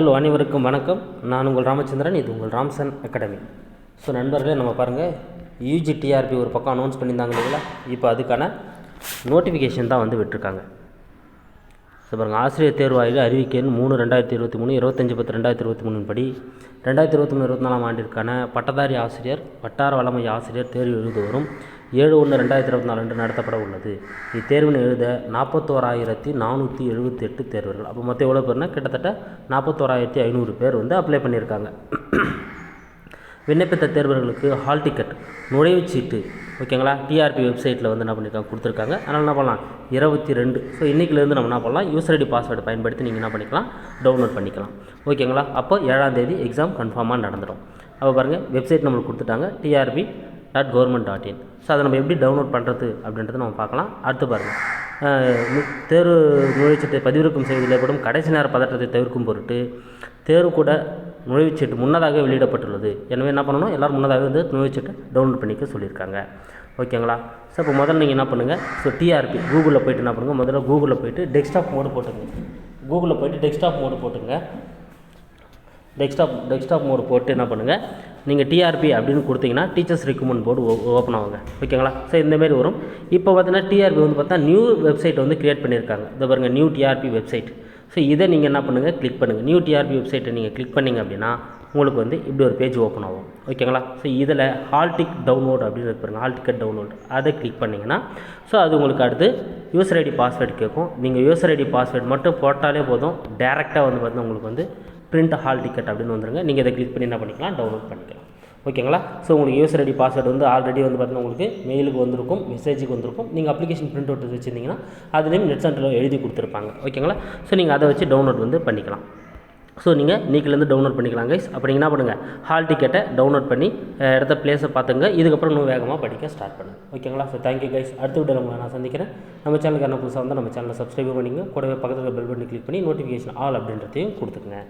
நண்பர்கள் அனைவருக்கும் வணக்கம். நான் உங்கள் ராமச்சந்திரன் இது உங்கள் ராம்சன் அகாடமி. ஸோ நண்பர்களே நம்ம பாருங்கள் யூஜி டிஆர்பி ஒரு பக்கம் அனௌன்ஸ் பண்ணியிருந்தாங்க இல்லைங்களா? இப்போ அதுக்கான நோட்டிஃபிகேஷன் தான் வந்து விட்டுருக்காங்க. ஸோ பாருங்கள் ஆசிரியர் தேர்வாயில் அறிவிக்கைன்னு மூணு ரெண்டாயிரத்தி இருபத்தி மூணு இருபத்தஞ்சி பத்து ரெண்டாயிரத்தி இருபத்தி மூணு படி ரெண்டாயிரத்தி இருபத்தி மூணு இருபத்தி நாலாம் ஆண்டிற்கான பட்டதாரி ஆசிரியர் வட்டார வளமை ஆசிரியர் தேர்வு எழுதுவரும் ஏழு ஒன்று ரெண்டாயிரத்தி இருபத்தி நாலு அன்று நடத்தப்பட உள்ளது. இத்தேர்வினை எழுத நாற்பத்தோராயிரத்தி நானூற்றி எழுபத்தி எட்டு தேர்வர்கள். அப்போ மொத்தம் எவ்வளோ பேர்னா? கிட்டத்தட்ட நாற்பத்தோராயிரத்தி ஐநூறு பேர் வந்து அப்ளை பண்ணியிருக்காங்க. விண்ணப்பித்த தேர்வர்களுக்கு ஹால் டிக்கெட் நுழைவுச்சீட்டு ஓகேங்களா டிஆர்பி வெப்சைட்டில் வந்து என்ன பண்ணியிருக்காங்க கொடுத்துருக்காங்க. அதனால் என்ன பண்ணலாம்? இருபத்தி ரெண்டு. ஸோ இன்றைக்கிலேருந்து நம்ம என்ன பண்ணலாம்? யூசர் ஐடி பாஸ்வேர்டு பயன்படுத்தி நீங்கள் என்ன பண்ணிக்கலாம்? டவுன்லோட் பண்ணிக்கலாம். ஓகேங்களா அப்போ ஏழாம் தேதி எக்ஸாம் கன்ஃபார்மாக நடந்துடும். அப்போ பாருங்கள் வெப்சைட் நம்மளுக்கு கொடுத்துட்டாங்க. TRB dot government dot in so அதை நம்ம எப்படி டவுன்லோட் பண்ணுறது அப்படின்றத நம்ம பார்க்கலாம். அடுத்து பாருங்கள் தேர்வு நுழைவுச்சீட்டை பதிவிறக்கம் செய்வதில் ஏற்படும் கடைசி நேர பதற்றத்தை தவிர்க்கும் பொருட்டு தேர்வு கூட நுழைவுச்சீட்டு முன்னதாக வெளியிடப்பட்டுள்ளது. எனவே என்ன பண்ணணும்? எல்லோரும் முன்னதாக வந்து நுழைவுச்சீட்டை டவுன்லோட் பண்ணிக்க சொல்லியிருக்காங்க. ஓகேங்களா? ஸோ இப்போ முதல்ல நீங்கள் என்ன பண்ணுங்கள் ஸோ டிஆர்பி கூகுளில் போயிட்டு என்ன பண்ணுங்கள் முதல்ல கூகுளில் போயிட்டு டெஸ்க்டாப் மோடு போட்டுங்க கூகுளில் போயிட்டு டெஸ்க்டாப் மோடு போட்டுங்க டெஸ்க்டாப் டெஸ்க்டாப் மோடு போட்டு என்ன பண்ணுங்கள் நீங்கள் டிஆர்பி அப்படின்னு கொடுத்தீங்கன்னா டீச்சர்ஸ் ரெக்கமெண்ட் போர்டு ஓப்பன் ஆகுங்க. ஓகேங்களா? ஸோ இந்தமாரி வரும். இப்போ பார்த்தீங்கன்னா டிஆர்பி வந்து பார்த்தா நியூ வெப்சைட் வந்து க்ரியேட் பண்ணியிருக்காங்க. இதை பாருங்கள் நியூ டிஆர்பி வெப்சைட் ஸோ இதை நீங்கள் என்ன பண்ணுங்கள் கிளிக் பண்ணுங்கள் நியூ டிஆர்பி வெப்சைட்டை நீங்கள் கிளிக் பண்ணிங்க அப்படின்னா உங்களுக்கு வந்து இப்படி ஒரு பேஜ் ஓப்பன் ஆகும். ஓகேங்களா? ஸோ இதில் ஹால் டிக் டவுன்லோட் அப்படின்னு பாருங்கள் ஹால் டிக்கெட் டவுன்லோட் அதை கிளிக் பண்ணிங்கன்னா ஸோ அது உங்களுக்கு அடுத்து யூசர் ஐடி பாஸ்வேர்டு கேட்கும். நீங்கள் யூசர் ஐடி பாஸ்வேர்டு மட்டும் போட்டாலே போதும். டேரெக்டாக வந்து பார்த்தீங்கன்னா உங்களுக்கு வந்து பிரிண்ட் ஹால் டிக்கெட் அப்படின்னு வந்துருங்க. நீங்கள் இதை கிளிக் பண்ணி என்ன பண்ணிக்கலாம்? டவுன்லோட் பண்ணிக்கலாம். ஓகேங்களா ஸோ உங்களுக்கு யூசர் ஐடி பாஸ்வேர்டு வந்து ஆல்ரெடி வந்து பார்த்தீங்கன்னா உங்களுக்கு மெயிலுக்கு வந்திருக்கும் மெசேஜுக்கு வந்திருக்கும். நீங்கள் அப்ளிகேஷன் பிரிண்ட் அவுட் வச்சுருந்தீங்கன்னா அதுலேயும் நெட் சென்டரில் எழுதி கொடுத்துருப்பாங்க. ஓகேங்களா ஸோ நீங்கள் அதை வச்சு டவுன்லோட் வந்து பண்ணிக்கலாம். ஸோ நீங்கள் நீக்கிலேருந்து டவுன்லோட் பண்ணிக்கலாம் கைஸ் அப்படி என்ன பண்ணுங்கள் ஹால் டிக்கெட்டை டவுன்லோட் பண்ணி இடத்த பிளேஸை பார்த்துங்க. இதுக்கப்புறம் இன்னும் வேகமாக படிக்க ஸ்டார்ட் பண்ணுங்கள் ஓகேங்களா ஸோ தேங்க்யூ கைஸ் அடுத்த வீடியோ உங்களை நான் சந்திக்கிறேன். நம்ம சேனலுக்கு என்ன புதுசாக வந்தால் நம்ம சேனலை சப்ஸ்கிரைப் பண்ணிங்க கூடவே பக்கத்தில் பெல் பட்டன் கிளிக் பண்ணி நோட்டிஃபிகேஷன் ஆல் அப்படின்றதையும் கொடுத்துக்குங்க.